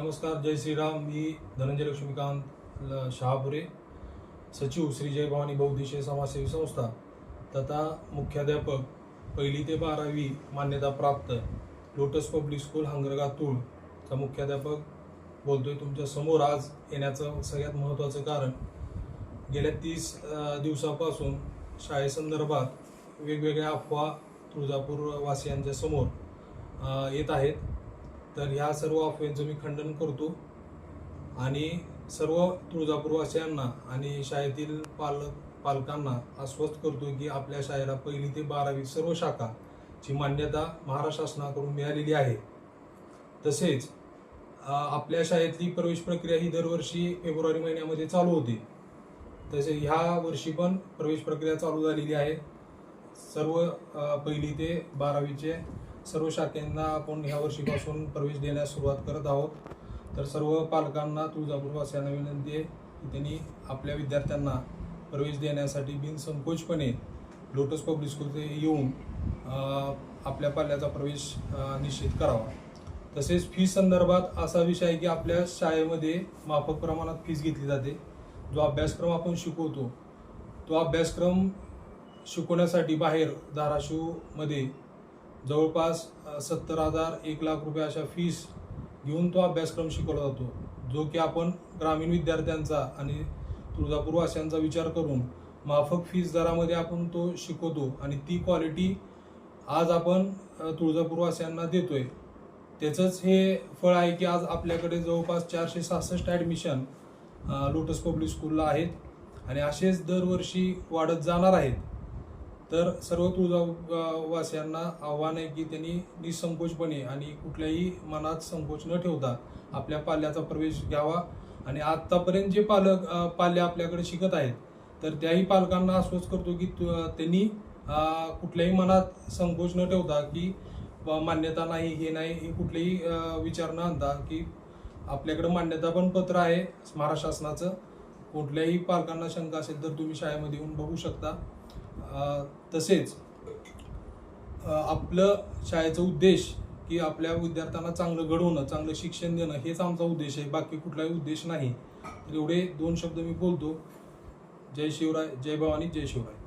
नमस्कार जय श्रीराम. मी धनंजय लक्ष्मीकांत शहापुरे. सचिव श्री जय भवानी बहुद्देशीय समाजसेवी संस्था. तथा मुख्याध्यापक पहिली ते बारावी मान्यताप्राप्त लोटस पब्लिक स्कूल हंगरगा तूळ. चा मुख्याध्यापक बोलतोय तुमच्यासमोर. आज येण्याचं सगळ्यात महत्त्वाचं कारण गेल्या तीस दिवसापासून शाळेसंदर्भात वेगवेगळ्या अफवा तुळजापूर वासियांच्या समोर येत आहेत. तर ह्या सर्व अफवांचं मी खंडन करतो. आणि सर्व तुळजापूरवासियांना आणि शाळेतील पालक पालकांना आश्वस्त करतो की आपल्या शाळेला पहिली ते बारावी सर्व शाखाची मान्यता महाराष्ट्र शासनाकडून मिळालेली आहे. तसेच आपल्या शाळेतली प्रवेश प्रक्रिया ही दरवर्षी फेब्रुवारी महिन्यामध्ये चालू होते. तसे ह्या वर्षी पण प्रवेश प्रक्रिया चालू झालेली आहे. सर्व पहिली ते बारावीचे सर्व शाखेंना आपण ह्या वर्षीपासून प्रवेश देण्यास सुरुवात करत आहोत. तर सर्व पालकांना तुळजापूरवासियांना विनंती आहे की त्यांनी आपल्या विद्यार्थ्यांना प्रवेश देण्यासाठी बिनसंकोचपणे लोटस पब्लिक स्कूलचे येऊन आपल्या पाल्याचा प्रवेश निश्चित करावा. तसेच फी संदर्भात असा विषय आहे की आपल्या शाळेमध्ये माफक प्रमाणात फीज घेतली जाते. जो अभ्यासक्रम आपण शिकवतो तो अभ्यासक्रम शिकवण्यासाठी बाहेर धाराशिवमध्ये जवळपास सत्तर हजार एक लाख रुपये अशा फीस घेऊन तो अभ्यासक्रम शिकवला जातो. जो की आपण ग्रामीण विद्यार्थ्यांचा आणि तुळजापूरवासियांचा विचार करून माफक फीस दरामध्ये आपण तो शिकवतो आणि ती क्वालिटी आज आपण तुळजापूरवासियांना देतोय. त्याचंच हे फळ आहे की आज आपल्याकडे जवळपास चारशे सहासष्ट ॲडमिशन लोटस पब्लिक स्कूलला आहेत आणि असेच दरवर्षी वाढत जाणार आहेत. तर सर्व तुळजावासियांना आव्हान आहे की त्यांनी निसंकोचपणे आणि कुठल्याही मनात संकोच न ठेवता आपल्या पाल्याचा प्रवेश घ्यावा. आणि आत्तापर्यंत जे पालक पाल्या आपल्याकडे शिकत आहेत तर त्याही पालकांना आश्वस्त करतो की तु- त्यांनी कुठल्याही मनात संकोच न ठेवता की मान्यता नाही हे नाही हे कुठलेही विचार न आणता की आपल्याकडे मान्यता पण पत्र आहे महाराष्ट्र शासनाचं. कुठल्याही पालकांना शंका असेल तर तुम्ही शाळेमध्ये येऊन बघू शकता. तसेच आपलं शाळेचा उद्देश की आपल्या विद्यार्थ्यांना चांगलं घडवणं चांगलं शिक्षण देणं हेच आमचा उद्देश आहे. बाकी कुठलाही उद्देश नाही. एवढे दोन शब्द मी बोलतो. जय शिवराय जय भवानी जय शिवराय.